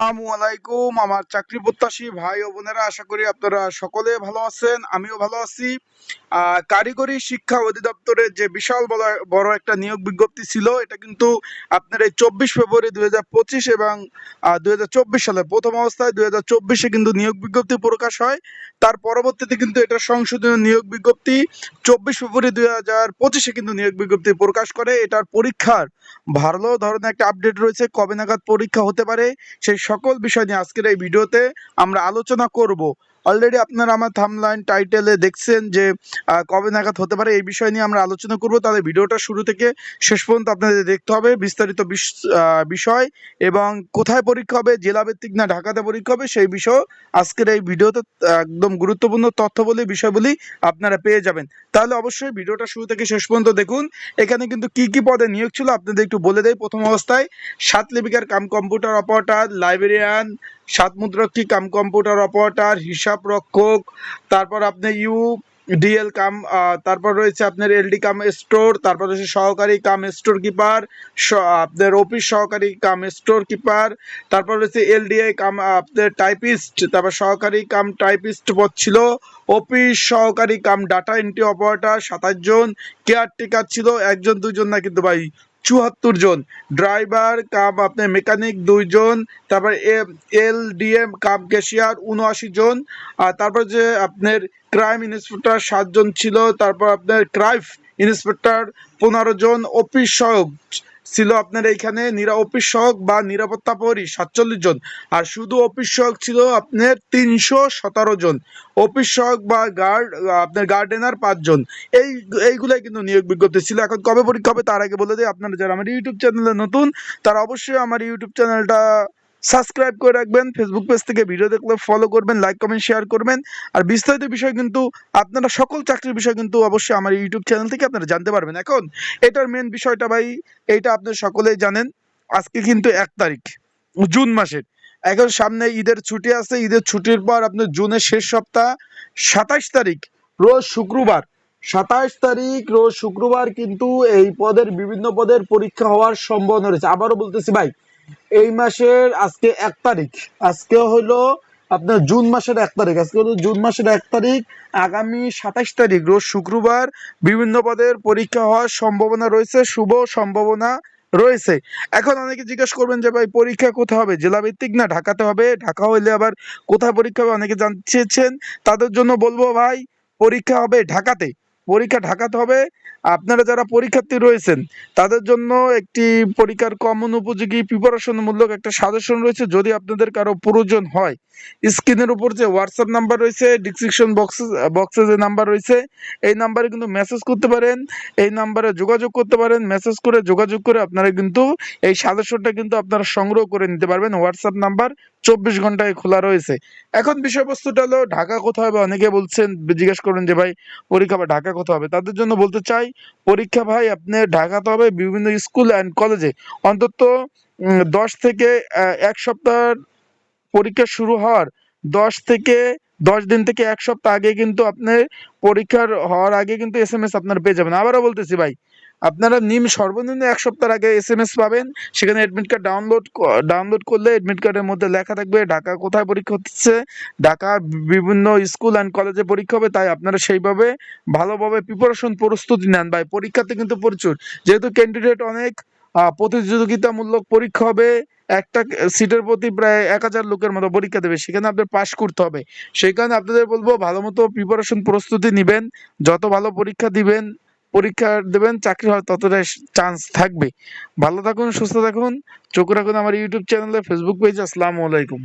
আলাইকুম আমার চাকরি প্রত্যাশী ভাই ও বোনেরা, আশা করি আপনারা সকলে ভালো আছেন, আমিও ভালো আছি। কারিগরি শিক্ষা অধিদপ্তরের যে বিশাল বড় একটা নিয়োগ বিজ্ঞপ্তি ছিল, এটা কিন্তু আপনার এই চব্বিশ ফেব্রুয়ারি দুই হাজার পঁচিশ এবং দুই হাজার চব্বিশ সালে প্রথম অবস্থায় দুই চব্বিশে কিন্তু নিয়োগ বিজ্ঞপ্তি প্রকাশ হয়। তার পরবর্তীতে কিন্তু এটা সংশোধনীয় নিয়োগ বিজ্ঞপ্তি চব্বিশ ফেব্রুয়ারি দুই হাজার পঁচিশে কিন্তু নিয়োগ বিজ্ঞপ্তি প্রকাশ করে। এটার পরীক্ষার ভালো ধরনের একটা আপডেট রয়েছে, কবে নাগাদ পরীক্ষা হতে পারে, সেই সকল বিষয় নিয়ে আজকের এই ভিডিওতে আমরা আলোচনা করব। অলরেডি আপনারা আমার থামলাইন টাইটেলে দেখছেন যে কবে নাগাদ হতে পারে এই বিষয় নিয়ে আমরা আলোচনা করব। তাহলে ভিডিওটা শুরু থেকে শেষ পর্যন্ত আপনাদের দেখতে হবে বিস্তারিত বিষ- বিষয় এবং কোথায় পরীক্ষা হবে জেলা ভিত্তিক না ঢাকাতে পরীক্ষা হবে সেই বিষয় আজকের এই ভিডিওতে একদম গুরুত্বপূর্ণ তথ্য তথ্যবলী বিষয়গুলি আপনারা পেয়ে যাবেন। তাহলে অবশ্যই ভিডিওটা শুরু থেকে শেষ পর্যন্ত দেখুন। এখানে কিন্তু কি কি পদে নিয়োগ ছিল আপনাদের একটু বলে দেয় প্রথম অবস্থায় সাত লিপিকার কাম কম্পিউটার অপারেটর লাইব্রেরিয়ান সাত মুদ্রক্ষী কাম কম্পিউটার অপারেটর, হিসাব রক্ষক, তারপর আপনি ইউ, ডিএল কাম তারপর রয়েছে আপনার এলডি কাম স্টোর, তারপর রয়েছে সহকারী কাম স্টোর কিপার আপনার অফিস সহকারী কাম স্টোর কিপার, তারপর রয়েছে এলডিআই কাম, আপনার টাইপিস্ট, তারপর সহকারী কাম টাইপিস্ট পদ ছিল, অফিস সহকারী কাম ডাটা এন্ট্রি অপারেটর সাতাশ জন, কেয়ারটেকার ছিল একজন, দুজন না কিন্তু ভাই চুয়াত্তর জন। ড্রাইভার, কাম আপনার মেকানিক দুইজন তারপর এল ডিএম কাম ক্যাশিয়ার উনআশি জন, আর তারপর যে আপনার ক্রাইম ইন্সপেক্টর সাতজন ছিল, তারপর আপনার ক্রাইফ ইন্সপেক্টর পনেরো জন, অফিস সহায়ক ছিল আপনার এইখানে নিরা অফিস সহক বা নিরাপত্তা প্রহরী সাতচল্লিশ জন। আর শুধু অফিস সহক ছিল আপনার তিনশো সতেরো জন। অফিস সহক বা গার্ড, আপনার গার্ডেনার পাঁচজন এই, এইগুলাই কিন্তু নিয়োগ বিজ্ঞপ্তি ছিল। এখন কবে পরীক্ষা হবে তার আগে বলে দিই। আপনারা যারা আমার ইউটিউব চ্যানেলে নতুন, তারা অবশ্যই আমার ইউটিউব চ্যানেলটা সাবস্ক্রাইব করে রাখবেন ফেসবুক পেজ থেকে ভিডিও দেখলে ফলো করবেন লাইক কমেন্ট শেয়ার করবেন। আর বিস্তারিত বিষয় কিন্তু আপনারা সকল চাকরির বিষয় কিন্তু অবশ্যই আমার ইউটিউব চ্যানেল থেকে আপনারা জানতে পারবেন। এখন, এটার মেন বিষয়টা ভাই, এইটা আপনারা সকলেই জানেন, আজকে কিন্তু এক তারিখ, জুন মাসের। এখন সামনে ঈদের ছুটি আছে, ঈদের ছুটির পর আপনার জুনের শেষ সপ্তাহ সাতাশ তারিখ, রোজ শুক্রবার। সাতাশ তারিখ, রোজ শুক্রবার কিন্তু এই পদের বিভিন্ন পদের পরীক্ষা হওয়ার সম্ভাবনা রয়েছে। আবারও বলতেছি ভাই এই মাসের আজকে এক তারিখ। আজকে হলো আপনার জুন মাসের এক তারিখ। আজকে হলো জুন মাসের এক তারিখ। আগামী সাতাশ তারিখ, রোজ শুক্রবার বিভিন্ন পদের পরীক্ষা হওয়ার সম্ভাবনা রয়েছে, শুভ সম্ভাবনা রয়েছে। এখন অনেকে জিজ্ঞেস করবেন যে, ভাই, পরীক্ষা কোথায় হবে? জেলা ভিত্তিক না ঢাকাতে হবে? ঢাকা হইলে আবার কোথায় পরীক্ষা হবে? অনেকে জানতে চেয়েছেন তাদের জন্য বলব, ভাই, পরীক্ষা হবে ঢাকাতে। পরীক্ষা ঢাকাতে হবে। আপনারা যারা পরীক্ষার্থী রয়েছেন, তাদের জন্য একটি পরীক্ষার কমন উপযোগী প্রিপারেশনমূলক একটা সাজেশন রয়েছে। যদি আপনাদের কারও প্রয়োজন হয়, স্ক্রিনের উপর যে হোয়াটসঅ্যাপ নাম্বার রয়েছে ডিসক্রিপশন বক্সে বক্সে যে নাম্বার রয়েছে, এই নাম্বারে কিন্তু মেসেজ করতে পারেন। এই নাম্বারে যোগাযোগ করতে পারেন। মেসেজ করে যোগাযোগ করে আপনারা কিন্তু এই সাজেশনটা কিন্তু আপনারা সংগ্রহ করে নিতে পারবেন। হোয়াটসঅ্যাপ নাম্বার চব্বিশ ঘন্টায় খোলা রয়েছে। এখন বিষয়বস্তুটা হলো ঢাকা কোথায় হবে? অনেকে বলছেন, জিজ্ঞেস করবেন যে ভাই, পরীক্ষা বা ঢাকা কোথায় হবে? তাদের জন্য বলতে চাই পরীক্ষা ভাই, আপনি ঢাকাতে হবে বিভিন্ন স্কুল এন্ড কলেজে অন্তত দশ থেকে এক সপ্তাহ পরীক্ষা শুরু হওয়ার দশ থেকে দশ দিন থেকে এক সপ্তাহ আগে কিন্তু আপনার পরীক্ষার হওয়ার আগে কিন্তু এস এম এস আপনার পেয়ে যাবেন। আবারও বলতেছি ভাই, আপনারা নিম সর্বনিম্ন এক সপ্তাহ আগে এস এম এস পাবেন। সেখানে অ্যাডমিট কার্ড ডাউনলোড ডাউনলোড করলে অ্যাডমিট কার্ডের মধ্যে লেখা থাকবে ঢাকা কোথায় পরীক্ষা হচ্ছে, ঢাকা বিভিন্ন স্কুল অ্যান্ড কলেজে পরীক্ষা হবে, তাই আপনারা সেইভাবে ভালোভাবে প্রিপারেশন প্রস্তুতি নেন ভাই। পরীক্ষাতে কিন্তু প্রচুর। যেহেতু ক্যান্ডিডেট অনেক প্রতিযোগিতামূলক পরীক্ষা হবে একটা সিটের প্রতি প্রায় এক হাজার লোকের মতো পরীক্ষা দেবে, সেখানে আপনার পাশ করতে হবে। সেই কারণে আপনাদের বলব ভালো মতো প্রিপারেশন প্রস্তুতি নেবেন, যত ভালো পরীক্ষা দিবেন, পরীক্ষা দেবেন, চাকরি হয় ততটাই চান্স থাকবে। ভালো থাকুন, সুস্থ থাকুন, চোখ রাখুন আমার ইউটিউব চ্যানেলে ফেসবুক পেজ আসসালামু আলাইকুম।